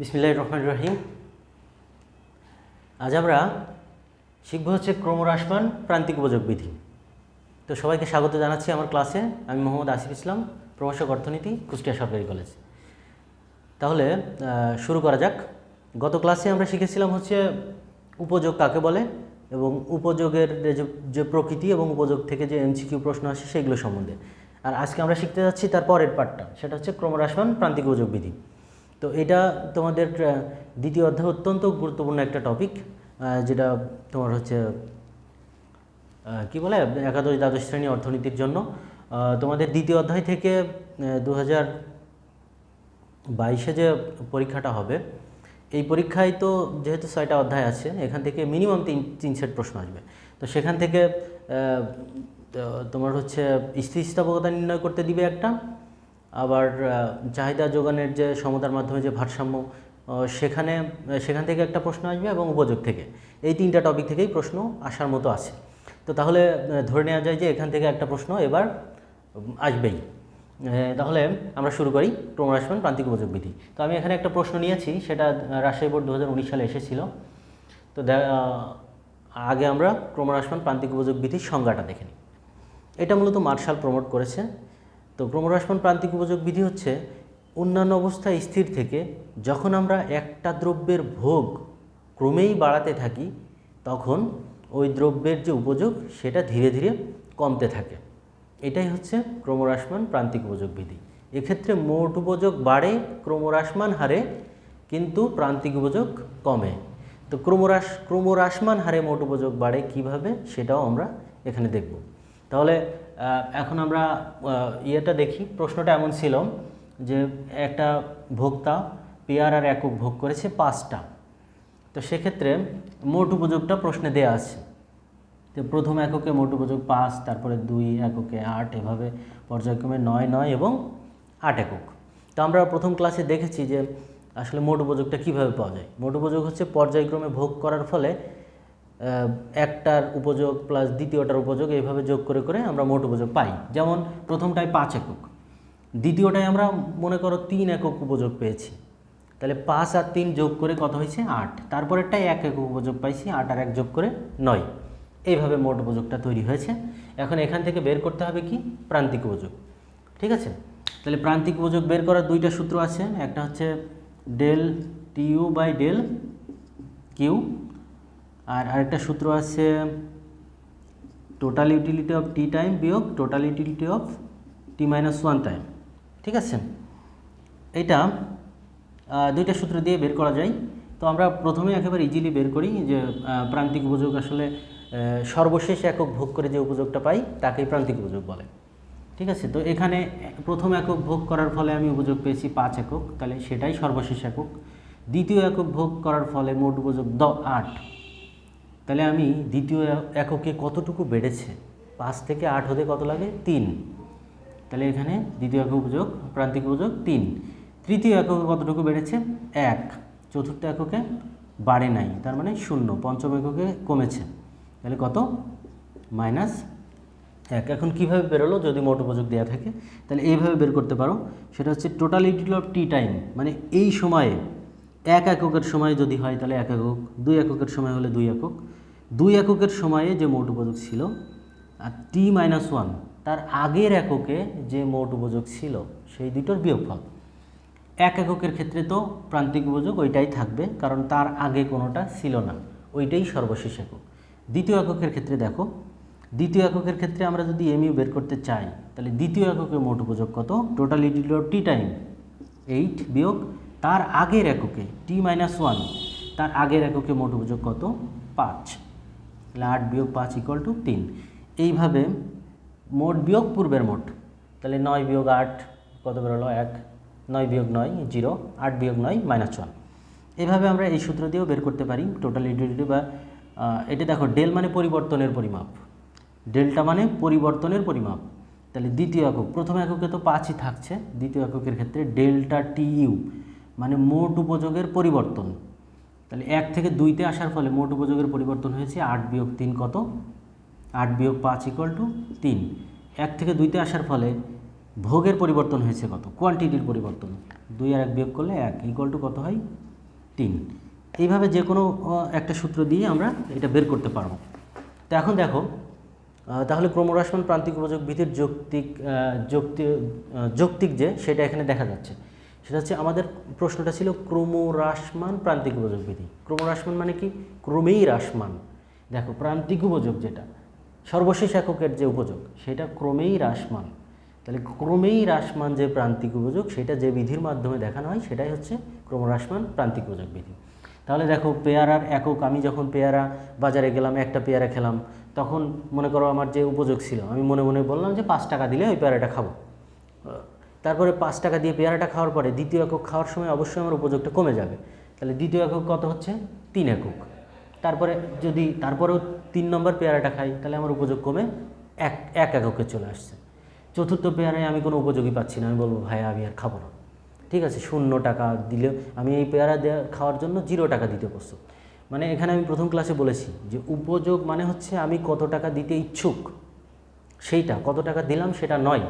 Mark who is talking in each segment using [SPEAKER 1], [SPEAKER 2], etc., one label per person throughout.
[SPEAKER 1] বিসমিল্লাহ রহমান রহিম। আজ আমরা শিখব হচ্ছে ক্রমহ্রাসমান প্রান্তিক উপযোগ বিধি। তো সবাইকে স্বাগত জানাচ্ছি আমার ক্লাসে। আমি মোহাম্মদ আসিফ ইসলাম, প্রভাষক অর্থনীতি, কুষ্টিয়া সরকারি কলেজ। তাহলে শুরু করা যাক। গত ক্লাসে আমরা শিখেছিলাম হচ্ছে উপযোগ কাকে বলে এবং উপযোগের যে যে প্রকৃতি এবং উপযোগ থেকে যে এমসিকিউ প্রশ্ন আসে সেগুলো সম্বন্ধে। আর আজকে আমরা শিখতে যাচ্ছি তার পরের পার্টটা সেটা হচ্ছে ক্রমহ্রাসমান প্রান্তিক উপযোগ বিধি। তো এটা তোমাদের দ্বিতীয় অধ্যায় অত্যন্ত গুরুত্বপূর্ণ একটা টপিক যেটা তোমার হচ্ছে কি বলে, একাদশ দ্বাদশ শ্রেণি অর্থনীতির জন্য। তোমাদের দ্বিতীয় অধ্যায় থেকে দু হাজার বাইশে যে পরীক্ষাটা হবে, এই পরীক্ষায় তো যেহেতু ছয়টা অধ্যায় আছে, এখান থেকে মিনিমাম তিন তিন সেট প্রশ্ন আসবে। তো সেখান থেকে তোমার হচ্ছে স্থিতিস্থাপকতা নির্ণয় করতে দিবে একটা আবার চাহিদা যোগানের যে সমতার মাধ্যমে যে ভারসাম্য সেখানে, সেখান থেকে একটা প্রশ্ন আসবে এবং উপযোগ থেকে। এই তিনটা টপিক থেকেই প্রশ্ন আসার মতো আছে। তো তাহলে ধরে নেওয়া যায় যে এখান থেকে একটা প্রশ্ন এবার আসবেই। তাহলে আমরা শুরু করি ক্রমহ্রাসমান প্রান্তিক উপযোগ বিধি। তো আমি এখানে একটা প্রশ্ন নিয়েছি, সেটা রাজশাহী বোর্ড দু হাজার উনিশ সালে এসেছিল। তো আগে আমরা ক্রমহ্রাসমান প্রান্তিক উপযোগ বিধির সংজ্ঞাটা দেখে নিই। এটা মূলত মার্শাল প্রমোট করেছে। তো ক্রমহ্রাসমান প্রান্তিক উপযোগ বিধি হচ্ছে অন্যান্য অবস্থায় স্থির থেকে যখন আমরা একটা দ্রব্যের ভোগ ক্রমেই বাড়াতে থাকি, তখন ওই দ্রব্যের যে উপযোগ সেটা ধীরে ধীরে কমতে থাকে। এটাই হচ্ছে ক্রমহ্রাসমান প্রান্তিক উপযোগ বিধি। এক্ষেত্রে মোট উপযোগ বাড়ে, ক্রমহ্রাসমান হারে, কিন্তু প্রান্তিক উপযোগ কমে। তো ক্রমহ্রাস, ক্রমহ্রাসমান হারে মোট উপযোগ বাড়ে কীভাবে সেটাও আমরা এখানে দেখব। তাহলে এখন আমরা ইয়েটা দেখি, প্রশ্নটা এমন ছিল যে একটা ভোক্তা পেয়ার আর একক ভোগ করেছে পাঁচটা। তো সেক্ষেত্রে মোট উপযোগটা প্রশ্নে দেয়া আছে। তো প্রথম এককে মোট উপযোগ পাঁচ, তারপরে দুই, এককে আট, এভাবে পর্যায়ক্রমে নয় নয় এবং আট একক। তো আমরা প্রথম ক্লাসে দেখেছি যে আসলে মোট উপযোগটা কীভাবে পাওয়া যায়? মোট উপযোগ হচ্ছে পর্যায়ক্রমে ভোগ করার ফলে একটার উপযোগ প্লাস দ্বিতীয়টার উপযোগ এইভাবে যোগ করে করে আমরা মোট উপযোগ পাই। যেমন প্রথমটায় পাঁচ একক। দ্বিতীয়টায় আমরা মনে করো তিন একক উপযোগ পেয়েছি। তাহলে পাঁচ আর তিন যোগ করে কত হয়েছে? আট। তারপরেরটাই এক একক উপযোগ পাইছি, আট আর এক যোগ করে নয়। এইভাবে মোট উপযোগটা তৈরি হয়েছে। এখন এখান থেকে বের করতে হবে কি? প্রান্তিক উপযোগ। ঠিক আছে? তাহলে প্রান্তিক উপযোগ বের করার দুইটা সূত্র আছে। একটা হচ্ছে del U by del Q আর আরেকটা সূত্র আছে total utility of T time বিয়োগ total utility of T minus one time ঠিক আছে? এটা দুইটা সূত্র দিয়ে বের করা যায়। তো আমরা প্রথমে একেবারে ইজিলি বের করি যে প্রান্তিক উপযোগ আসলে সর্বশেষ একক ভোগ করে যে উপযোগটা পাই, তাকেই প্রান্তিক উপযোগ বলে, ঠিক আছে? তো এখানে প্রথম একক ভোগ করার ফলে আমি উপযোগ পেয়েছি পাঁচ একক, তাহলে সেটাই সর্বশেষ একক। দ্বিতীয় একক ভোগ করার ফলে মোট উপযোগ দ, আট। তাহলে আমি দ্বিতীয় এককে কতটুকু বেড়েছে? পাঁচ থেকে আট হতে কত লাগে? তিন। তাহলে এখানে দ্বিতীয় একক উপযোগ, প্রান্তিক উপযোগ তিন। তৃতীয় এককে কতটুকু বেড়েছে? এক। চতুর্থ এককে বাড়ে নাই, তার মানে শূন্য, পঞ্চম এককে কমেছে। তাহলে কত? মাইনাস এক। এখন কীভাবে বেরোলো? যদি মোট উপযোগ দেওয়া থাকে, তাহলে এইভাবে বের করতে পারো। সেটা হচ্ছে total util of T time মানে এই সময়ে এক এককের সময় যদি হয় তাহলে এক একক, দুই এককের সময় হলে দুই একক। দুই এককের সময়ে যে মোট উপযোগ ছিল, আর টি মাইনাস ওয়ান তার আগের এককে যে মোট উপযোগ ছিল, সেই দুটোর বিয়োগফল। এক এককের ক্ষেত্রে তো প্রান্তিক উপযোগ ওইটাই থাকবে, কারণ তার আগে কোনোটা ছিল না, ওইটাই সর্বশেষ একক। দ্বিতীয় এককের ক্ষেত্রে দেখো, দ্বিতীয় এককের ক্ষেত্রে আমরা যদি এমইউ বের করতে চাই, তাহলে দ্বিতীয় এককের মোট উপযোগ কত? Total util T time eight বিয়োগ তার আগের এককে টি মাইনাস ওয়ান তার আগের এককে মোট উপযোগ কত? পাঁচ। তাহলে আট বিয়োগ পাঁচ ইকুয়াল টু তিন। এইভাবে মোট বিয়োগ পূর্বের মোট, তাহলে নয় বিয়োগ আট, কত বেরোলো? এক। নয় বিয়োগ নয় জিরো আট বিয়োগ নয় মাইনাস ওয়ান এইভাবে আমরা এই সূত্র দিয়েও বের করতে পারি টোটাল ইউটিলিটি বা এটা দেখো ডেল মানে পরিবর্তনের পরিমাপ। ডেল্টা মানে পরিবর্তনের পরিমাপ। তাহলে দ্বিতীয় একক, প্রথম এককে তো পাঁচই থাকছে, দ্বিতীয় এককের ক্ষেত্রে ডেল্টা টি ইউ মানে মোট উপযোগের পরিবর্তন। তাহলে এক থেকে দুইতে আসার ফলে মোট উপযোগের পরিবর্তন হয়েছে আট বিয়োগ তিন কত? আট বিয়োগ পাঁচ ইকুয়াল টু তিন। এক থেকে দুইতে আসার ফলে ভোগের পরিবর্তন হয়েছে কত? কোয়ান্টিটির পরিবর্তন। দুই আর এক বিয়োগ করলে এক ইকুয়াল টু কত হয়? তিন। এইভাবে যে কোনো একটা সূত্র দিয়ে আমরা এটা বের করতে পারব। তো এখন দেখো তাহলে ক্রমহ্রাসমান প্রান্তিক উপযোগ বিধির যৌক্তিক আহ, যৌক্তি আহ, যৌক্তিক যে সেটা এখানে দেখা যাচ্ছে। সেটা হচ্ছে আমাদের প্রশ্নটা ছিল ক্রমহ্রাসমান প্রান্তিক উপযোগ বিধি। ক্রমহ্রাসমান মানে কি? ক্রমেই হ্রাসমান। দেখো, প্রান্তিক উপযোগ যেটা, সর্বশেষ এককের যে উপযোগ, সেটা ক্রমেই হ্রাসমান। তাহলে ক্রমেই হ্রাসমান যে প্রান্তিক উপযোগ, সেটা যে বিধির মাধ্যমে দেখানো হয়, সেটাই হচ্ছে ক্রমহ্রাসমান প্রান্তিক উপযোগ বিধি। তাহলে দেখো, পেয়ারার একক, আমি যখন পেয়ারা বাজারে গেলাম, একটা পেয়ারা খেলাম, তখন মনে করো আমার যে উপযোগ ছিল, আমি মনে মনে বললাম যে পাঁচ টাকা দিলে ওই পেয়ারাটা খাব। তারপরে পাঁচ টাকা দিয়ে পেয়ারাটা খাওয়ার পরে দ্বিতীয় একক খাওয়ার সময় অবশ্যই আমার উপযোগটা কমে যাবে। তাহলে দ্বিতীয় একক কত হচ্ছে? তিন একক। তারপরে যদি তারপরেও তিন নম্বর পেয়ারাটা খাই, তাহলে আমার উপযোগ কমে এক এক এককে চলে আসছে। চতুর্থ পেয়ারায় আমি কোনো উপযোগী পাচ্ছি না। আমি বলব, ভাই, আমি আর খাব না। ঠিক আছে, শূন্য টাকা দিলে আমি এই পেয়ারা দেওয়া খাওয়ার জন্য জিরো টাকা দিতে প্রস্তুত। মানে এখানে আমি প্রথম ক্লাসে বলেছি যে উপযোগ মানে হচ্ছে আমি কত টাকা দিতে ইচ্ছুক, সেইটা। কত টাকা দিলাম সেটা নয়।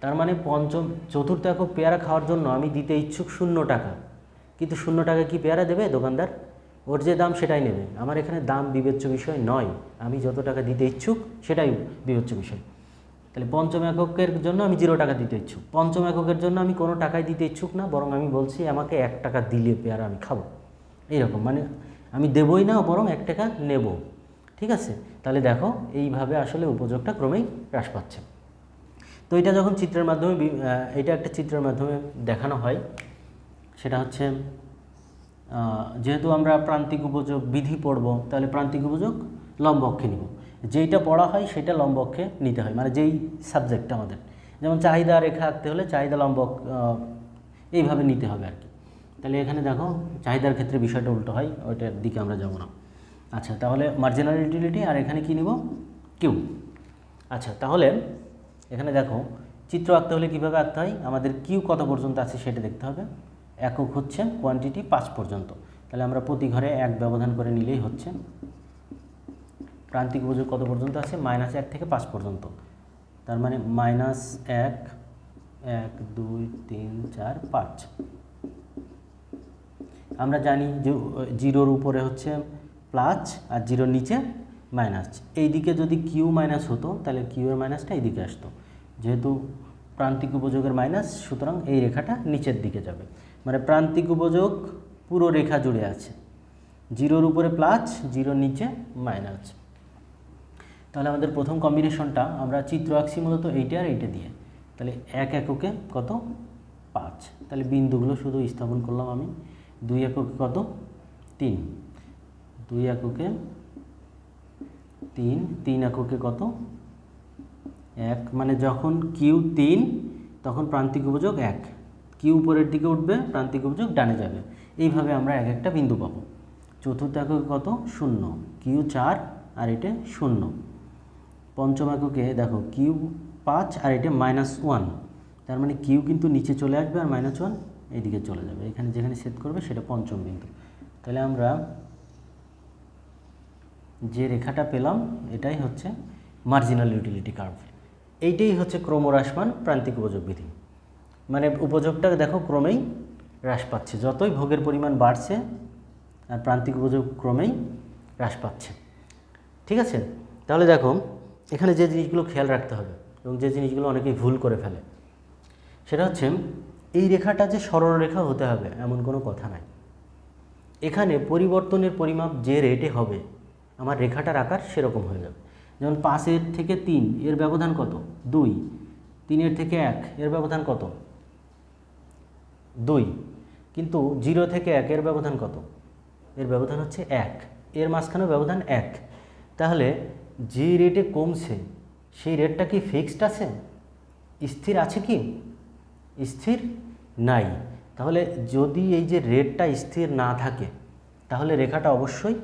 [SPEAKER 1] তার মানে পঞ্চম, চতুর্থ একক পেয়ারা খাওয়ার জন্য আমি দিতে ইচ্ছুক শূন্য টাকা। কিন্তু শূন্য টাকা কি পেয়ারা দেবে দোকানদার? ওর যে দাম সেটাই নেবে। আমার এখানে দাম বিবেচ্য বিষয় নয়। আমি যত টাকা দিতে ইচ্ছুক সেটাই বিবেচ্য বিষয়। তাহলে পঞ্চম এককের জন্য আমি জিরো টাকা দিতে ইচ্ছুক। পঞ্চম এককের জন্য আমি কোনো টাকাই দিতে ইচ্ছুক না, বরং আমি বলছি আমাকে এক টাকা দিলে পেয়ারা আমি খাব। এইরকম মানে আমি দেবই না, বরং এক টাকা নেব। ঠিক আছে? তাহলে দেখো, এইভাবে আসলে উপযোগটা ক্রমেই হ্রাস পাচ্ছে। তো এটা যখন চিত্রের মাধ্যমে এটা একটা চিত্রের মাধ্যমে দেখানো হয়, সেটা হচ্ছে যেহেতু আমরা প্রান্তিক উপযোগ বিধি পড়ব, তাহলে প্রান্তিক উপযোগ লম্ব অক্ষে নিব। যেইটা পড়া হয় সেটা লম্ব অক্ষে নিতে হয় মানে যেই সাবজেক্ট আমাদের। যেমন চাহিদা রেখা আঁকতে হলে চাহিদা লম্ব এইভাবে নিতে হবে আর কি। তাহলে এখানে দেখো, চাহিদার ক্ষেত্রে বিষয়টা উল্টো হয়, ওইটার দিকে আমরা যাব না। আচ্ছা তাহলে মার্জিনাল ইউটিলিটি আর এখানে কি নিব? কিউ আচ্ছা তাহলে এখানে দেখো, চিত্র আঁকতে হলে কীভাবে আঁকতে হয়? আমাদের কিউ কত পর্যন্ত আছে সেটা দেখতে হবে। একক হচ্ছে কোয়ান্টিটি পাঁচ পর্যন্ত। তাহলে আমরা প্রতি ঘরে এক ব্যবধান করে নিলেই হচ্ছে। প্রান্তিক উপযোগ কত পর্যন্ত আছে? মাইনাস এক থেকে পাঁচ পর্যন্ত। তার মানে মাইনাস এক এক, দুই, তিন, চার, পাঁচ। আমরা জানি যে জিরোর উপরে হচ্ছে প্লাস আর জিরোর নিচে মাইনাস এই দিকে যদি কিউ মাইনাস হতো, তাহলে কিউ এর মাইনাসটা এইদিকে আসতো। যেহেতু প্রান্তিক উপযোগের মাইনাস সুতরাং এই রেখাটা নিচের দিকে যাবে। মানে প্রান্তিক উপযোগ পুরো রেখা জুড়ে আছে। জিরোর উপরে প্লাস জিরোর নিচে মাইনাস তাহলে আমাদের প্রথম কম্বিনেশনটা আমরা চিত্র আঁকছি মূলত এইটা আর এইটা দিয়ে। তাহলে এক এককে কত? পাঁচ। তাহলে বিন্দুগুলো শুধু স্থাপন করলাম আমি। দুই এককে কত? তিন। দুই এককে তিন তিন এককে কত? এক মানে যখন কিউ তিন, তখন প্রান্তিক উপযোগ এক। কিউ উপরের দিকে উঠবে, প্রান্তিক উপযোগ ডানে যাবে। এইভাবে আমরা এক একটা বিন্দু পাবো। চতুর্থ এককে কত? শূন্য। কিউ চার, আর এটা শূন্য। পঞ্চম এককে, দেখো কিউ পাঁচ, আর এটা মাইনাস ওয়ান তার মানে কিউ কিন্তু নিচে চলে আসবে আর মাইনাস ওয়ান এইদিকে চলে যাবে। এখানে যেখানে সেট করবে সেটা পঞ্চম বিন্দু। তাহলে আমরা যে রেখাটা পেলাম, এটাই হচ্ছে মার্জিনাল ইউটিলিটি কার্ভ এইটাই হচ্ছে ক্রম ক্রমহ্রাসমান প্রান্তিক উপযোগ বিধি। মানে উপযোগটা দেখো ক্রমেই হ্রাস পাচ্ছে। যতই ভোগের পরিমাণ বাড়ছে, আর প্রান্তিক উপযোগ ক্রমেই হ্রাস পাচ্ছে। ঠিক আছে? তাহলে দেখো, এখানে যে জিনিসগুলো খেয়াল রাখতে হবে এবং যে জিনিসগুলো অনেকেই ভুল করে ফেলে, সেটা হচ্ছে এই রেখাটা যে সরল রেখা হতে হবে, এমন কোনো কথা নাই। এখানে পরিবর্তনের পরিমাপ যে রেটে হবে আমার রেখাটার আকার সেরকম হয়ে যাবে। যেমন পাঁচের থেকে তিন, এর ব্যবধান কত? দুই। তিনের থেকে এক, এর ব্যবধান কত? দুই। কিন্তু জিরো থেকে এক, এর ব্যবধান কত? এর ব্যবধান হচ্ছে এক। এর মাঝখানে ব্যবধান এক। তাহলে যে রেটে কমছে, সেই রেটটা কি ফিক্সড আছে? স্থির আছে কি? স্থির নাই। তাহলে যদি এই যে রেটটা স্থির না থাকে, তাহলে রেখাটা অবশ্যই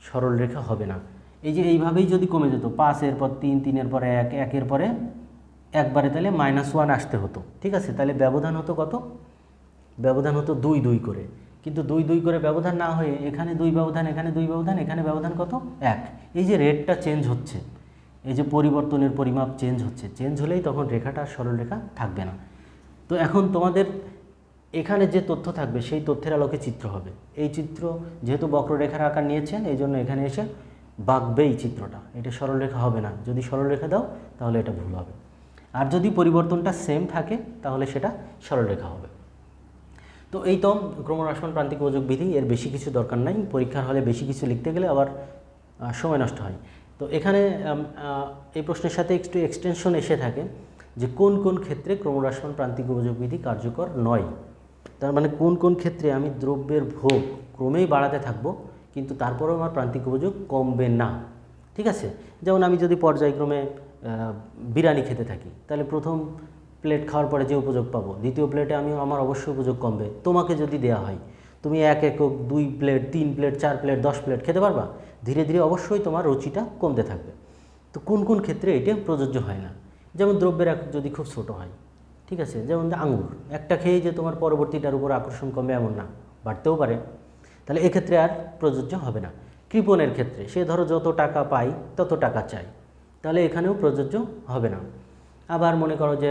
[SPEAKER 1] সরল রেখা হবে না। এই যে এইভাবেই যদি কমে যেত, পাঁচের পর তিন, তিনের পরে এক, একের পরে একবারে তাহলে মাইনাস ওয়ান আসতে হতো। ঠিক আছে? তাহলে ব্যবধান হতো কত? ব্যবধান হতো দুই দুই করে। কিন্তু দুই দুই করে ব্যবধান না হয়ে এখানে দুই ব্যবধান, এখানে দুই ব্যবধান, এখানে ব্যবধান কত? এক। এই যে রেটটা চেঞ্জ হচ্ছে, এই যে পরিবর্তনের পরিমাপ চেঞ্জ হচ্ছে চেঞ্জ হলেই তখন রেখাটা সরল রেখা থাকবে না। তো এখন তোমাদের এখানে যে তথ্য থাকবে, সেই তথ্যের আলোকে চিত্র হবে। এই চিত্র যেহেতু বক্ররেখার আকার নিয়েছেন, এই জন্য এখানে এসে বাঁকবে এই চিত্রটা। এটা সরলরেখা হবে না। যদি সরলরেখা দাও, তাহলে এটা ভুল হবে। আর যদি পরিবর্তনটা সেম থাকে, তাহলে সেটা সরলরেখা হবে। তো এই তো ক্রমহ্রাসমান প্রান্তিক উপযোগ বিধি, এর বেশি কিছু দরকার নাই। পরীক্ষার হলে বেশি কিছু লিখতে গেলে আবার সময় নষ্ট হয়। তো এখানে এই প্রশ্নের সাথে একটু এক্সটেনশন এসে থাকে যে কোন কোন ক্ষেত্রে ক্রমহ্রাসমান প্রান্তিক উপযোগ বিধি কার্যকর নয়? তার মানে কোন কোন ক্ষেত্রে আমি দ্রব্যের ভোগ ক্রমেই বাড়াতে থাকব, কিন্তু তারপরেও আমার প্রান্তিক উপযোগ কমবে না। ঠিক আছে? যেমন আমি যদি পর্যায়ক্রমে বিরিয়ানি খেতে থাকি, তাহলে প্রথম প্লেট খাওয়ার পরে যে উপযোগ পাবো, দ্বিতীয় প্লেটে আমি, আমার অবশ্যই উপযোগ কমবে। তোমাকে যদি দেয়া হয়, তুমি এক একক দুই প্লেট, তিন প্লেট, চার প্লেট, দশ প্লেট খেতে পারবা? ধীরে ধীরে অবশ্যই তোমার রুচিটা কমতে থাকবে। তো কোন কোন ক্ষেত্রে এটা প্রযোজ্য হয় না? যেমন দ্রব্যের একক যদি খুব ছোট হয় ঠিক আছে? যেমন আঙ্গুর, একটা খেয়েই যে তোমার পরবর্তীটার উপর আকর্ষণ কমবে এমন না, বাড়তেও পারে। তাহলে এক্ষেত্রে আর প্রযোজ্য হবে না। কৃপণের ক্ষেত্রে, সে ধরো যত টাকা পাই তত টাকা চাই তাহলে এখানেও প্রযোজ্য হবে না। আবার মনে করো যে,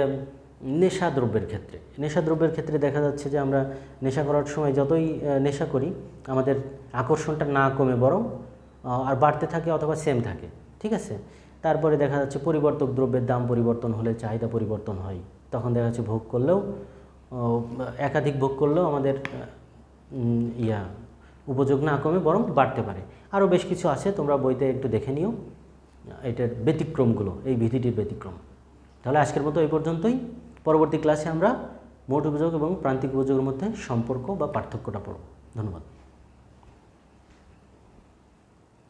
[SPEAKER 1] নেশা দ্রব্যের ক্ষেত্রে, নেশা দ্রব্যের ক্ষেত্রে দেখা যাচ্ছে যে আমরা নেশা করার সময় যতই নেশা করি, আমাদের আকর্ষণটা না কমে বরং আর বাড়তে থাকে অথবা সেম থাকে, ঠিক আছে? তারপরে দেখা যাচ্ছে পরিবর্তক দ্রব্যের দাম পরিবর্তন হলে চাহিদা পরিবর্তন হয়। তখন দেখা যাচ্ছে ভোগ করলেও একাধিক ভোগ করলেও আমাদের ইয়া, উপযোগ না কমে বরং বাড়তে পারে। আরও বেশ কিছু আছে, তোমরা বইতে একটু দেখে নিও। এটার ব্যতিক্রমগুলো, এই বিধিটির ব্যতিক্রম। তাহলে আজকের মতো এই পর্যন্তই। পরবর্তী ক্লাসে আমরা মোট উপযোগ এবং প্রান্তিক উপযোগের মধ্যে সম্পর্ক বা পার্থক্যটা পড়ব। ধন্যবাদ।